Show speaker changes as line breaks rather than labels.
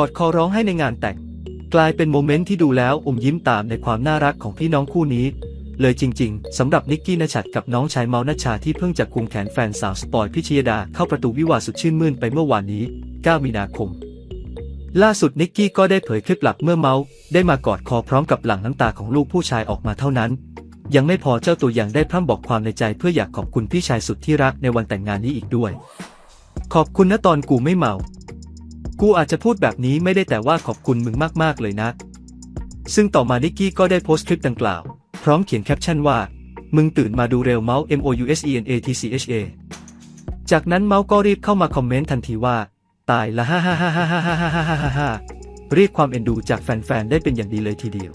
กอดคอร้องให้ในงานแต่ง กลายเป็นโมเมนต์ที่ดูแล้วอมยิ้มตามในความน่ารักของพี่น้องคู่นี้ เลยจริง ๆสำหรับนิกกี้นชัดกับน้องชายเมานัชชาที่เพิ่งจะคุมแขนแฟนสาวสปอยพิชยดาเข้าประตูวิวาสุดชื่นมื่นไปเมื่อวานนี้ 9 มีนาคม ล่าสุดนิกกี้ก็ได้เผยคลิปหลักเมื่อเมาส์ได้มากอดคอพร้อมกับหลั่งน้ำตาของลูกผู้ชายออกมาเท่านั้น ยังไม่พอเจ้าตัวยังได้พร่ำบอกความในใจเพื่ออยากขอบคุณพี่ชายสุดที่รักในวันแต่งงานนี้อีกด้วย ขอบคุณนะตอนกูไม่เมา กูอาจจะพูดแบบนี้ไม่ได้แต่ว่าขอบคุณมึงมากๆเลยนะ ซึ่งต่อมานิกกี้ก็ได้โพสต์คลิปดังกล่าว พร้อมเขียนแคปชั่นว่า มึงตื่นมาดูเร็วเมาส์ M O U S E N A T C H A จากนั้นเมาส์ก็รีบเข้ามาคอมเมนต์ทันทีว่า ตายละฮ่าฮ่าฮ่าฮ่าฮ่าฮ่าฮ่าฮ่าฮ่าเรียกความเอ็นดูจากแฟนๆได้เป็นอย่างดีเลยทีเดียว